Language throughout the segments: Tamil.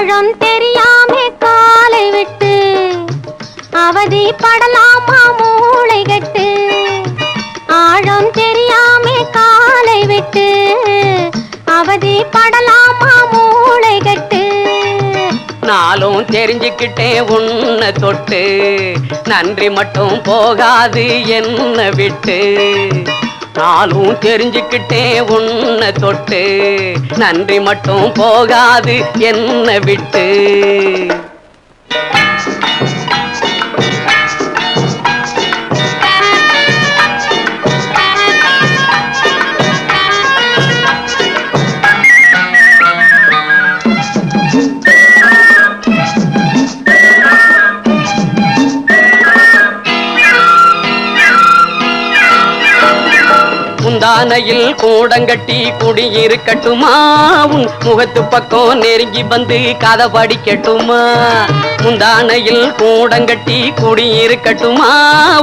ஆழம் தெரியாமே காலை விட்டு. அவதி படலாமா மூளை கட்டு. ஆழம் தெரியாமே காலை விட்டு. அவதி படலாமா மூளை கட்டு. நாளும் தெரிஞ்சுக்கிட்டேன் உன்னை தொட்டு. நன்றி மட்டும் போகாது என்ன விட்டு. நானும் தெரிஞ்சுக்கிட்டேன் உன்னை தொட்டு நன்றி மட்டும் போகாது என்ன விட்டு. யானையில் கூடங்கட்டி குடியிருக்கட்டுமா? உன் முகத்து பக்கம் நெருங்கி வந்து கதை படிக்கட்டுமா முந்தானையில் கூடங்கட்டி குடியிருக்கட்டுமா?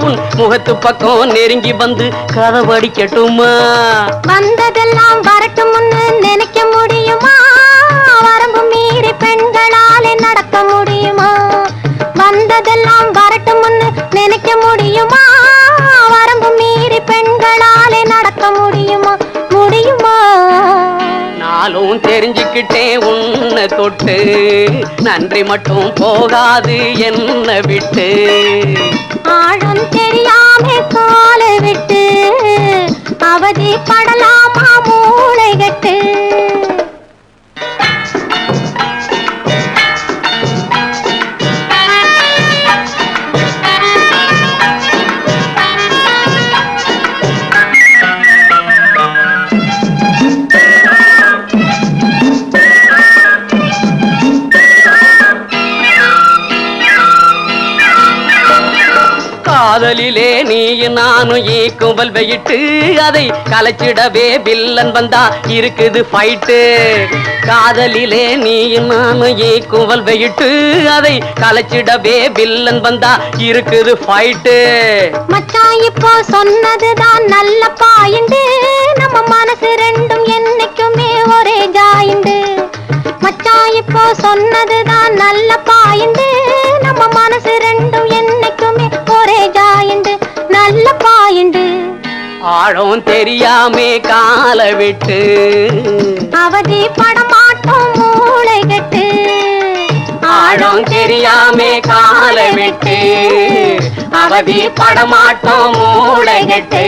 உன் முகத்து பக்கம் நெருங்கி வந்து கதை படிக்கட்டுமா வந்ததெல்லாம் நாளும் தெரிஞ்சுக்கிட்டேன் உன்னை தொட்டு நன்றி மட்டும் போகாது என்ன விட்டு. ஆழம் தெரியாம காலை விட்டு காதலிலே நீ நானும் ஈ ஈக்குவல் வெயிட்டு அதை கலைச்சிடவே வில்லன் வந்தா இருக்குது ஃபைட்டு காதலிலே நீ நானும் ஈ ஈக்குவல் வெயிட்டு அதை கலைச்சிடவே வில்லன் வந்தா இருக்குது ஃபைட்டு மச்சான் இப்போ சொன்னதுதான் நல்ல பாயிண்டு நம்ம மனசு ரெண்டும் என்னைக்குமே ஒரே ஜாயிண்டு மச்சான் இப்போ சொன்னதுதான் நல்ல பாயிண்டு நம்ம ஆழம் தெரியாமே கால விட்டு. அவதி படமாட்டோம் மூளை கட்டு. ஆழம் தெரியாமே கால விட்டு. அவதி படமாட்டோம் மூளைகட்டு